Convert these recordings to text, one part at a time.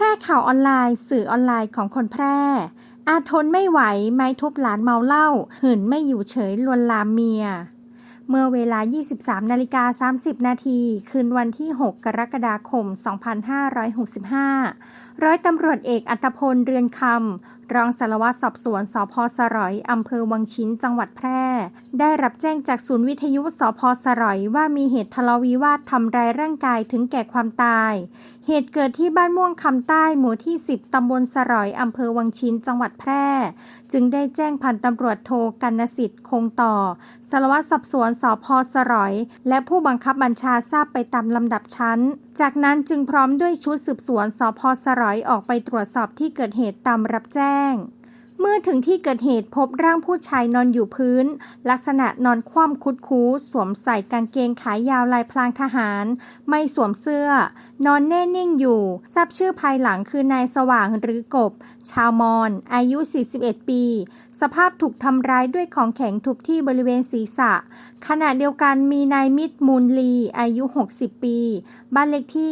แพร่ข่าวออนไลน์ สื่อออนไลน์ของคนแพร่ อาทนไม่ไหว ไม้ทุบหลานเมาเหล้าหื่นไม่อยู่เฉยลวนลามเมีย เมื่อเวลา 23 นาฬิกา 30 นาที คืนวันที่ 6 กรกฎาคม 2565 ร้อยตำรวจเอกอัตพล เรือนคำ รองสารวัตรสอบสวนสพสรอยอำเภอวังชิ้น จังหวัดแพร่ ได้รับแจ้งจากศูนย์วิทยุสพสรอยว่ามีเหตุทะเลาะวิวาททำร้ายร่างกายถึงแก่ความตาย เหตุเกิดที่บ้านม่วงคำใต้หมู่ที่ 10 ตำบลสรอยอำเภอวังชินจังหวัดแพร่ จึงได้แจ้งพันตำรวจโทกันนสิทธิ์คงต่อสารวัตรสอบสวนสพสรอยและผู้บังคับบัญชาทราบไปตามลำดับชั้น จากนั้นจึงพร้อมด้วยชุดสืบสวนสพสรอยออกไปตรวจสอบที่เกิดเหตุตามรับแจ้งเมื่อถึงที่เกิดเหตุพบร่างผู้ชายนอนอยู่พื้น ลักษณะนอนคว่ำคุดคูสวมใส่กางเกงขายาวลายพลางทหาร ไม่สวมเสื้อ นอนแน่นิ่งอยู่ ทราบชื่อภายหลังคือนายสว่างหรือกบ ชาวมอญอายุ 41 ปี สภาพถูกทำร้ายด้วยของแข็งทุบที่บริเวณศีรษะ ขณะเดียวกันมีนายมิตรมูลลี อายุ 60 ปี บ้านเลขที่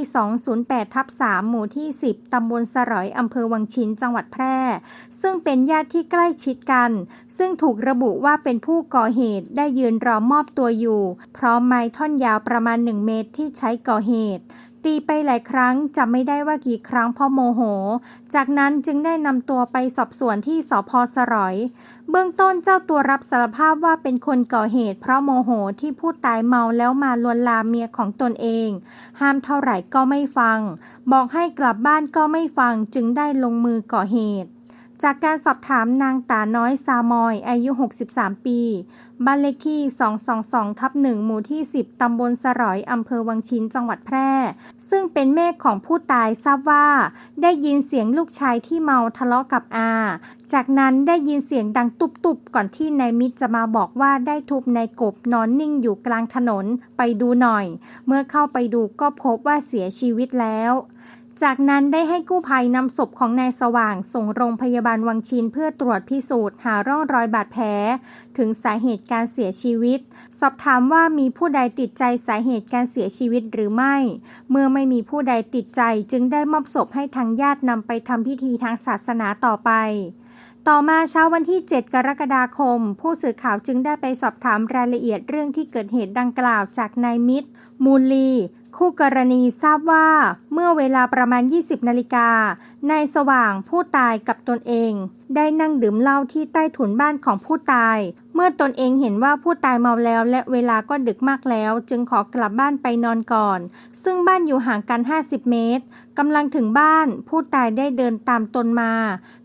208ทับ3หมู่ที่ 10ตำบลสรอยอำเภอวังชินจังหวัดแพร่ ซึ่งเป็นญาติที่ใกล้ชิดกัน ซึ่งถูกระบุว่าเป็นผู้ก่อเหตุได้ยืนรอมอบตัวอยู่ พร้อมไม้ท่อนยาวประมาณ 1 เมตรที่ใช้ก่อเหตุตีไปหลายครั้งจำไม่ได้ว่ากี่ครั้งเพราะโมโห จากนั้นจึงได้นำตัวไปสอบสวนที่สพสรอย เบื้องต้นเจ้าตัวรับสารภาพว่าเป็นคนก่อเหตุ เพราะโมโหที่ผู้ตายเมาแล้วมาลวนลามเมียของตนเอง ห้ามเท่าไหร่ก็ไม่ฟัง บอกให้กลับบ้านก็ไม่ฟังจึงได้ลงมือก่อเหตุ จากการสอบถามนางตาน้อยซามอย อายุ 63 ปี บ้านเลขที่ 222 ทับ 1 หมู่ที่ 10 ตำบลสรอย อำเภอวังชิน จังหวัดแพร่ ซึ่งเป็นแม่ของผู้ตายทราบว่า ได้ยินเสียงลูกชายที่เมาทะเลาะกับอา จากนั้นได้ยินเสียงดังตุบๆ ก่อนที่นายมิตรจะมาบอกว่าได้ทุบนายกบนอนนิ่งอยู่กลางถนน ไปดูหน่อย เมื่อเข้าไปดูก็พบว่าเสียชีวิตแล้ว จากนั้นได้ให้กู้ภัยนำศพของนายสว่าง ส่งโรงพยาบาลวังชินเพื่อตรวจพิสูจน์หาร่องรอยบาดแผล ถึงสาเหตุการเสียชีวิต สอบถามว่ามีผู้ใดติดใจสาเหตุการเสียชีวิตหรือไม่ เมื่อไม่มีผู้ใดติดใจจึงได้มอบศพให้ทางญาตินำไปทำพิธีทางศาสนาต่อไปต่อมาเช้าวันที่ 7 กรกฎาคม ผู้สื่อข่าวจึงได้ไปสอบถามรายละเอียดเรื่องที่เกิดเหตุดังกล่าวจากนายมิตร มูลลี คู่กรณีทราบว่าเมื่อเวลาประมาณ 20 นาฬิกานายสว่างผู้ตายกับตนเอง ได้นั่งดื่มเหล้าที่ใต้ถุนบ้านของผู้ตาย เมื่อตนเองเห็นว่าผู้ตายเมาแล้วและเวลาก็ดึกมากแล้ว จึงขอกลับบ้านไปนอนก่อน ซึ่งบ้านอยู่ห่างกัน 50 เมตรกำลังถึงบ้านผู้ตายได้เดินตามตนมา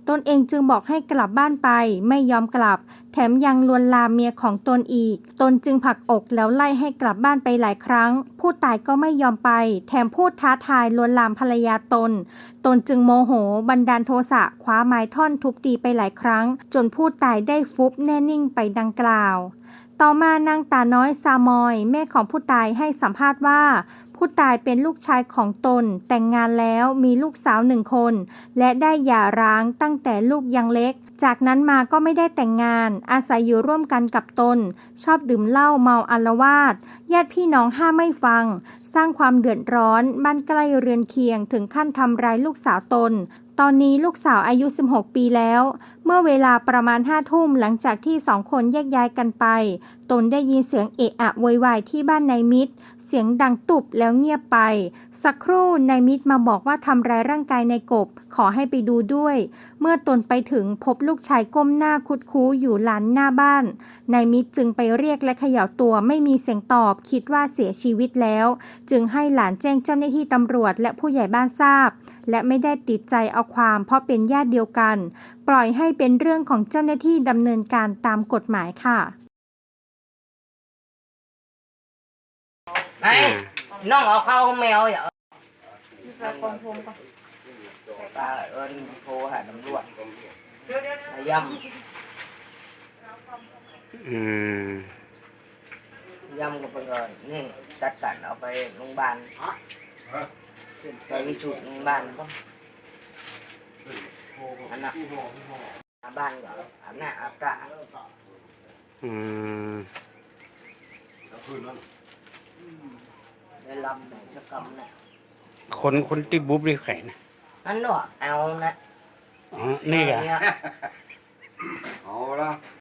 ตนเองจึงบอกให้กลับบ้านไป ไม่ยอมกลับ แถมยังลวนลามเมียของตนอีก ตนจึงผลักอกแล้วไล่ให้กลับบ้านไปหลายครั้ง ผู้ตายก็ไม่ยอมไป แถมพูดท้าทายลวนลามภรรยาตน ตนจึงโมโห บันดาลโทสะคว้าไม้ท่อนทุบตีไปหลายครั้ง จนผู้ตายได้ฟุบแน่นิ่งไปดังกล่าว ต่อมานางตาน้อยซามอย แม่ของผู้ตายให้สัมภาษณ์ว่า ผู้ตายเป็นลูกชายของตน แต่งงานแล้วมีลูกสาวหนึ่งคน และได้หย่าร้างตั้งแต่ลูกยังเล็ก จากนั้นมาก็ไม่ได้แต่งงาน อาศัยอยู่ร่วมกันกับตน ชอบดื่มเหล้าเมาอารวาสญาติพี่น้องห้ามไม่ฟัง สร้างความเดือดร้อนบ้านใกล้เรือนเคียงถึงขั้นทำร้ายลูกสาวตน ตอนนี้ลูกสาวอายุ 16 ปีแล้ว เมื่อเวลาประมาณห้าทุ่มหลังจากที่สองคนแยกย้ายกันไป ตนได้ยินเสียงเอะอะโวยวายที่บ้านนายมิตร เสียงดังตุบแล้วเงียบไป สักครู่นายมิตรมาบอกว่าทำร้ายร่างกายนายกบ ขอให้ไปดูด้วย เมื่อตนไปถึงพบลูกชายก้มหน้าคุดคู้อยู่ลานหน้าบ้านนายมิตรจึงไปเรียกและเขย่าตัวไม่มีเสียงตอบ คิดว่าเสียชีวิตแล้ว จึงให้หลานแจ้งเจ้าหน้าที่ตำรวจและผู้ใหญ่บ้านทราบ และไม่ได้ติดใจเอาความเพราะเป็นญาติเดียวกัน ปล่อยให้เป็นเรื่องของเจ้าหน้าที่ดำเนินการตามกฎหมายค่ะ này nó ngọt không mèo vậy ไปกองพงก่อน ta lại ơn cô hải nắm ruột hải dâm อืม dâm của bây giờ nè chắc cẩn ở ไปโรงพยาบาลไปวิสุทธิ์โรงพยาบาลก็ อันน่ะอาบ้านก็อาบน้ำอาบตาอืมได้ลำไหนสักกำเนี่ยคนคนที่บุ๊บนี่ใครนะ anh đó ao nè อ๋อนี่แหละ Dạ. เอาละ